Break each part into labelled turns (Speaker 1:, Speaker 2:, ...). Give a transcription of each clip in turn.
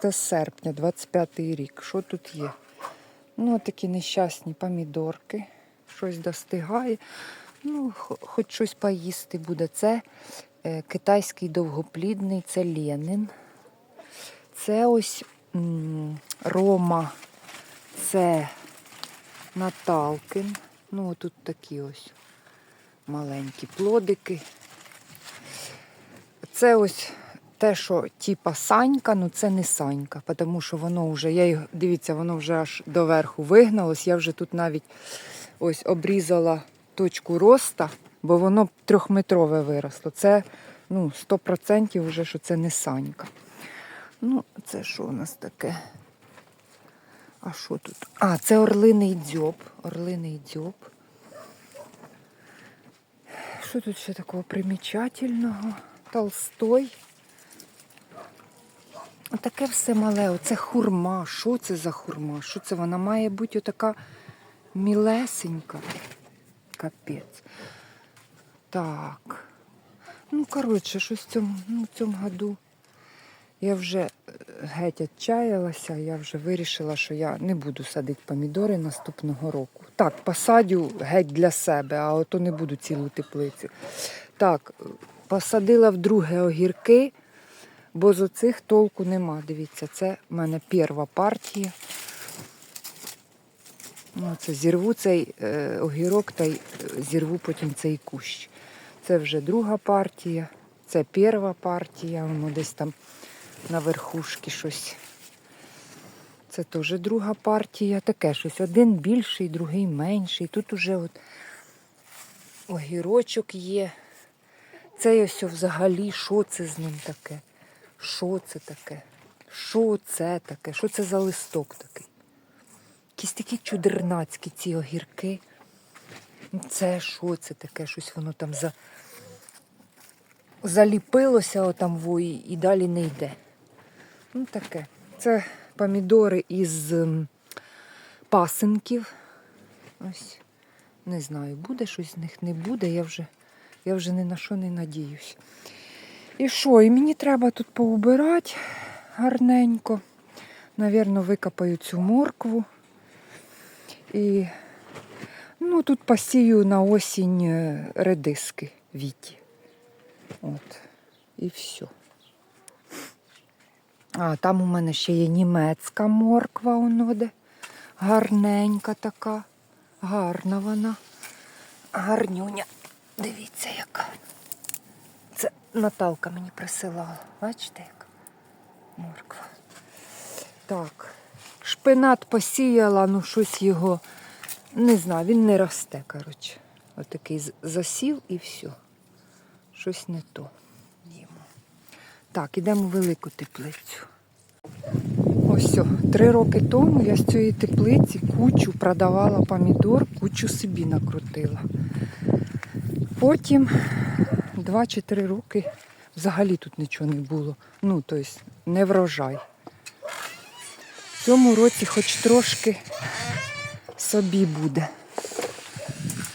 Speaker 1: 15 серпня, 25 рік. Що тут є? Ну, такі нещасні помідорки. Щось достигає. Ну, хоч щось поїсти буде. Це е, китайський довгоплідний, це Ленін. Це ось м, Рома, це Наталкин. Ну, тут такі ось маленькі плодики. Це ось те, що типа санька, ну це не санька, тому що воно вже, я дивіться, воно вже аж доверху вигналось. Я вже тут навіть ось обрізала точку роста, бо воно трьохметрове виросло. Це ну, 100% вже, що це не санька. Ну, це що у нас таке? А що тут? А, це орлиний дзьоб. Орлиний дзьоб. Що тут ще такого примічательного? Толстой. Таке все мале, оце хурма. Що це за хурма? Що це? Вона має бути отака мілесенька. Капець. Так. Ну, коротше, щось в цьому, ну, в цьому году я вже е, геть відчаялася, я вже вирішила, що я не буду садити помідори наступного року. Так, посадю геть для себе, а ото не буду цілу теплицю. Так, посадила вдруге огірки, бо з оцих толку нема. Дивіться, це в мене перша партія. Ну, це зірву цей е, огірок та й е, зірву потім цей кущ. Це вже друга партія, це перша партія, воно десь там на верхушці щось. Це теж друга партія. Таке щось. Один більший, другий менший. Тут уже от огірочок є. Це ось взагалі, що це з ним таке? Що це таке? Що це таке? Що це за листок такий? Якісь такі чудернацькі ці огірки. Ну, Це що це таке? Щось воно там за... заліпилося отам во і, далі не йде. Ну таке. Це помідори із пасинків. Ось. Не знаю, буде щось з них, не буде. Я вже, я вже ні на що не надіюсь. І що? І мені треба тут поубирати гарненько. Навірно, викопаю цю моркву. І ну, тут посію на осінь е, редиски віті. От. І все. А там у мене ще є німецька морква, воно де. Гарненька така. Гарна вона. Гарнюня. Дивіться, яка. Наталка мені присилала. Бачите, як морква. Так. Шпинат посіяла, ну щось його. Не знаю, він не росте, коротше. Отакий засів і все. Щось не то. Йому. Так, ідемо в велику теплицю. Ось, три роки тому я з цієї теплиці кучу продавала помідор, кучу собі накрутила. Потім 2 чи 3 роки взагалі тут нічого не було. Ну, тобто, не врожай. В цьому році хоч трошки собі буде.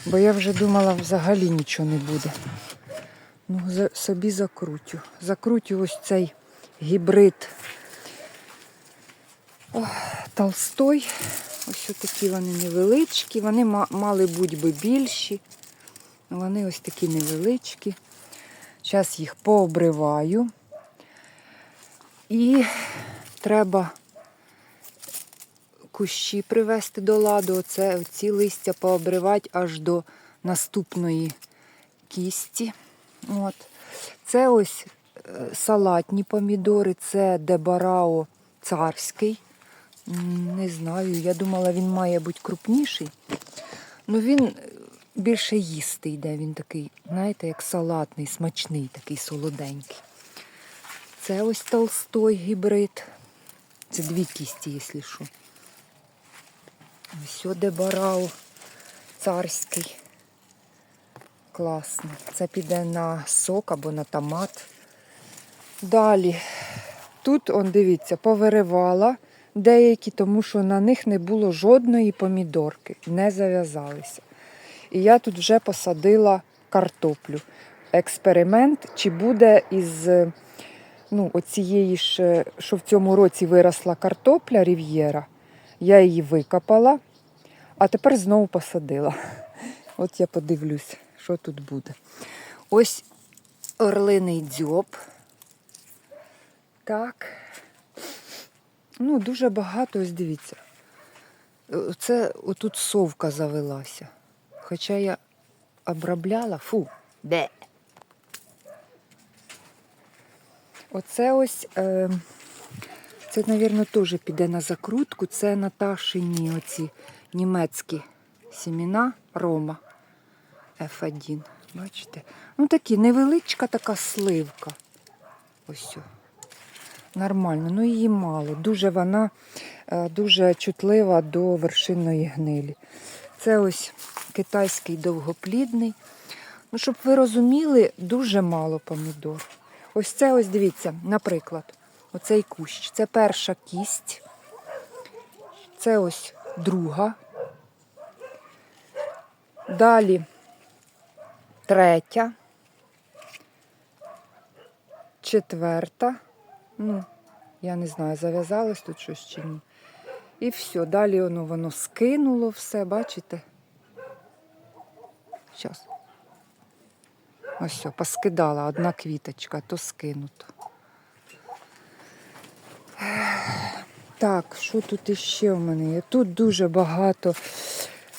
Speaker 1: Бо я вже думала, взагалі нічого не буде. Ну, собі закрутю. Закрутю ось цей гібрид Ох, Толстой. Ось такі вони невеличкі. Вони мали бути би більші. Вони ось такі невеличкі. Зараз їх пообриваю. І треба кущі привести до ладу. Оце ці листя пообривати аж до наступної кісті. От. Це ось е, салатні помідори, це дебарао царський. Не знаю, я думала, він має бути крупніший. Ну він більше їсти йде. Він такий, знаєте, як салатний, смачний, такий солоденький. Це ось толстой гібрид. Це дві кісті, якщо що. Ось де барау царський. Класно. Це піде на сок або на томат. Далі. Тут, он, дивіться, повиривала деякі, тому що на них не було жодної помідорки, не зав'язалися. І я тут вже посадила картоплю. Експеримент, чи буде із ну, оцієї ж, що в цьому році виросла картопля Рів'єра. Я її викопала, а тепер знову посадила. От я подивлюсь, що тут буде. Ось орлиний дзьоб. Так. Ну, дуже багато, ось дивіться. Це отут совка завелася. Хоча я обробляла, фу, де. Оце ось, е, це, мабуть, теж піде на закрутку. Це Наташині оці німецькі сіміна Рома F1. Бачите? Ну такі невеличка така сливка. Ось. Нормально, ну її мало. Дуже вона е, дуже чутлива до вершинної гнилі. Це ось китайський довгоплідний. Ну, щоб ви розуміли, дуже мало помідор. Ось це ось дивіться, наприклад, оцей кущ. Це перша кість. Це ось друга. Далі третя. Четверта. Ну, я не знаю, зав'язалось тут щось чи ні. І все, далі воно, воно скинуло все, бачите? Зараз. Ось поскидала одна квіточка, то скинуто. Так, що тут іще в мене є? Тут дуже багато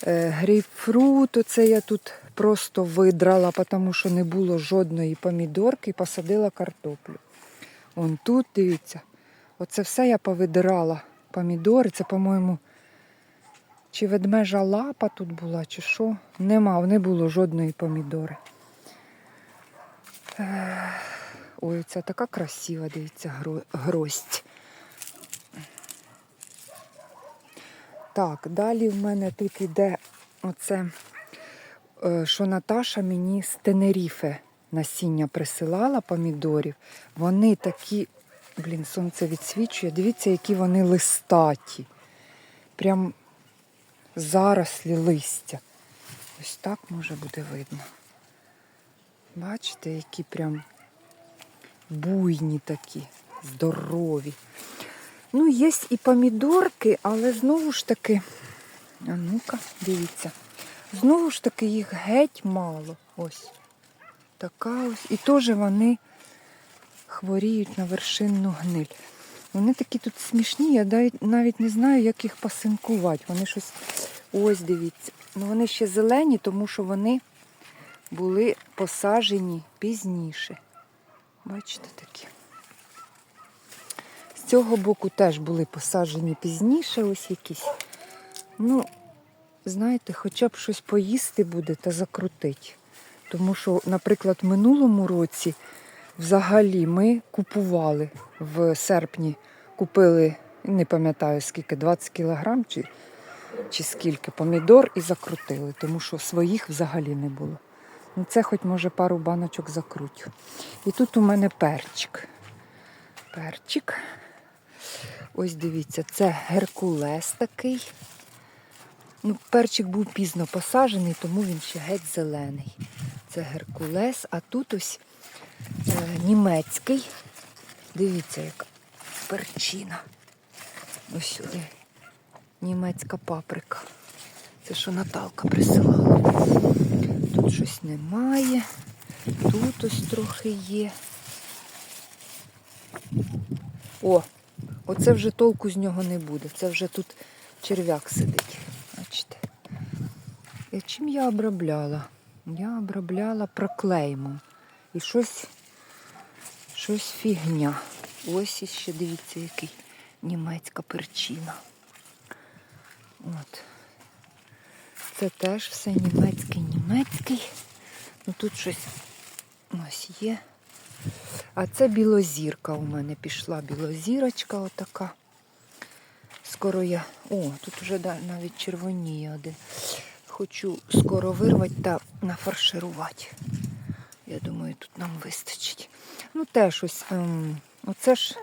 Speaker 1: е, грейпфруту. Це я тут просто видрала, тому що не було жодної помідорки посадила картоплю. Вон тут, дивіться, оце все я повидирала. Помідори, це, по-моєму, чи ведмежа лапа тут була, чи що. Нема, не було жодної помідори. Ой, це така красива, дивіться, гро- гроздь. Так, далі в мене тут іде оце, е, що Наташа мені з Тенеріфе насіння присилала помідорів. Вони такі, блін, сонце відсвічує. Дивіться, які вони листаті. Прям зарослі листя. Ось так може буде видно. Бачите, які прям буйні такі, здорові. Ну, є і помідорки, але знову ж таки, а ну-ка, дивіться, знову ж таки їх геть мало. Ось. Така ось. І теж вони хворіють на вершинну гниль. Вони такі тут смішні, я навіть- не знаю, як їх пасинкувати. Вони щось. Ось дивіться. Ну вони ще зелені, тому що вони були посаджені пізніше. Бачите такі. З цього боку теж були посаджені пізніше, ось якісь. Ну, знаєте, хоча б щось поїсти буде та закрутить. Тому що, наприклад, в минулому році взагалі ми купували в серпні, купили, не пам'ятаю скільки, 20 кілограм чи, чи скільки помідор і закрутили, тому що своїх взагалі не було. Ну, це хоч може пару баночок закрутю. І тут у мене перчик. Перчик. Ось дивіться, це геркулес такий. Ну, перчик був пізно посаджений, тому він ще геть зелений. Це геркулес, а тут ось німецький. Дивіться, яка перчина. Ось сюди. Німецька паприка. Це що Наталка присилала. Тут щось немає. Тут ось трохи є. О, оце вже толку з нього не буде. Це вже тут черв'як сидить. Бачите? І чим я обробляла? Я обробляла проклеймом. І щось, щось фігня. Ось іще дивіться, який німецька перчина. От. Це теж все німецький, німецький. Ну тут щось ось є. А це білозірка у мене пішла. Білозірочка отака. Скоро я. О, тут вже навіть червоніє один. Хочу скоро вирвати та нафарширувати. Я думаю, тут нам вистачить. Ну, теж ось. Ем, оце ж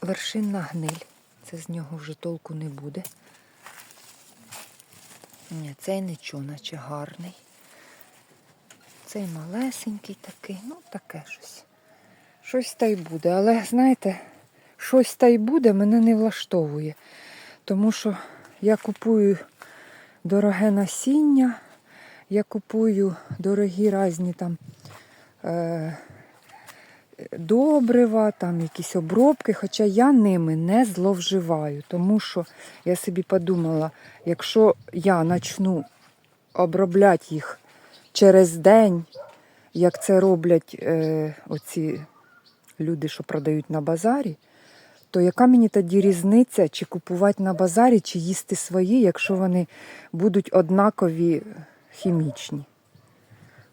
Speaker 1: вершинна гниль. Це з нього вже толку не буде. Ні, цей нічого, наче гарний. Цей малесенький такий, ну таке щось. Щось та й буде. Але знаєте, щось та й буде мене не влаштовує. Тому що я купую дороге насіння, я купую дорогі різні там добрива, там якісь обробки, хоча я ними не зловживаю, тому що я собі подумала, якщо я почну обробляти їх через день, як це роблять е, оці люди, що продають на базарі, то яка мені тоді різниця, чи купувати на базарі, чи їсти свої, якщо вони будуть однакові хімічні?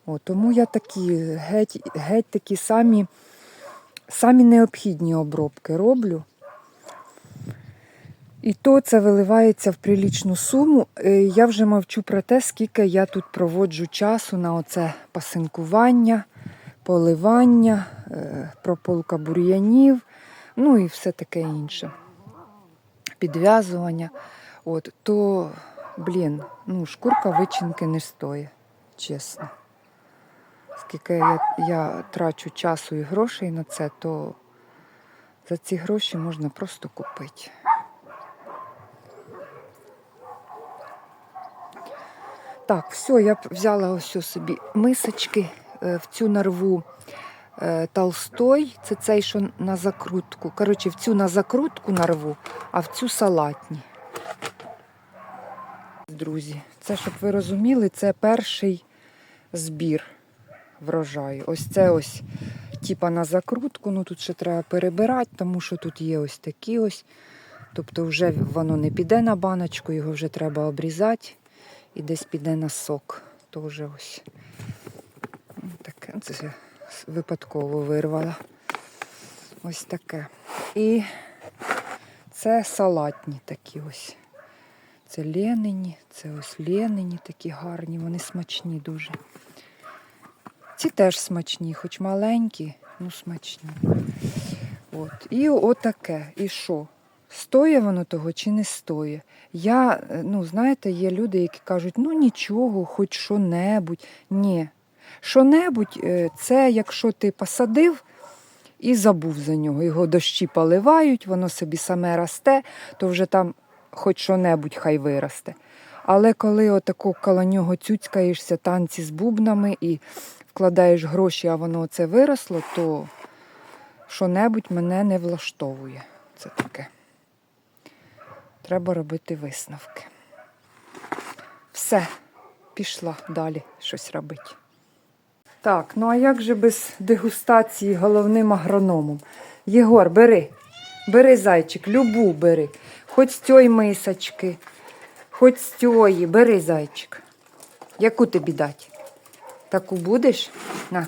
Speaker 1: О, тому я такі геть, геть такі самі, самі необхідні обробки роблю. І то це виливається в прилічну суму. Е, Я вже мовчу про те, скільки я тут проводжу часу на оце пасинкування, поливання, е, прополка бур'янів, ну і все таке інше. Підв'язування. От, то, блін, ну, шкурка вичинки не стоїть, чесно. Скільки я, я трачу часу і грошей на це, то за ці гроші можна просто купити. Так, все, я взяла ось собі мисочки е, в цю нарву е, толстой, це цей, що на закрутку. Коротше, в цю на закрутку нарву, а в цю салатні. Друзі, це, щоб ви розуміли, це перший збір врожаю. Ось це ось, типа на закрутку. Ну тут ще треба перебирати, тому що тут є ось такі ось. Тобто вже воно не піде на баночку, його вже треба обрізати і десь піде на сок. Тоже ось. Таке, це випадково вирвала. Ось таке. І це салатні такі ось. Це ленині, це ось ленині такі гарні, вони смачні дуже. Ці теж смачні, хоч маленькі, ну смачні. От. І отаке. І що? Стоє воно того чи не стоє? Я, е, ну, знаєте, є люди, які кажуть, ну нічого, хоч що-небудь. Ні. Що-небудь е, це якщо ти посадив і забув за нього. Його дощі поливають, воно собі саме росте, то вже там хоч що-небудь хай виросте. Але коли отако коло нього цюцькаєшся танці з бубнами і вкладаєш гроші, а воно це виросло, то що-небудь мене не влаштовує. Це таке. Треба робити висновки. Все, пішла далі щось робити. Так, ну а як же без дегустації головним агрономом? Єгор, бери, бери зайчик, любу бери. Хоч з цієї мисочки, хоч з цієї, бери зайчик. Яку тобі дати? Таку будеш? На.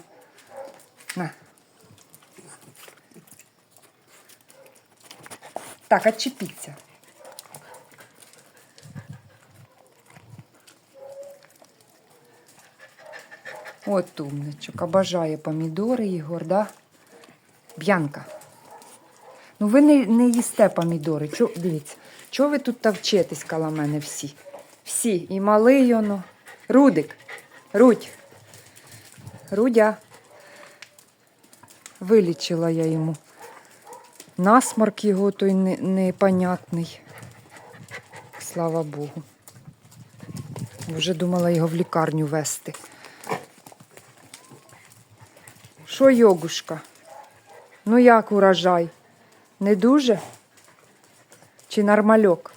Speaker 1: На. Так, отчепіться. От умничок, обожає помідори, Ігор, да? Б'янка. Ну ви не, не їсте помідори. Чо, дивіться, чого ви тут тавчетесь коло мене всі? Всі. І малий оно. Рудик. Рудь. Рудя. Вилічила я йому. Насморк його той непонятний. Слава Богу. Вже думала його в лікарню вести. Що, йогушка? Ну як урожай? Не дуже? Чи нормальок?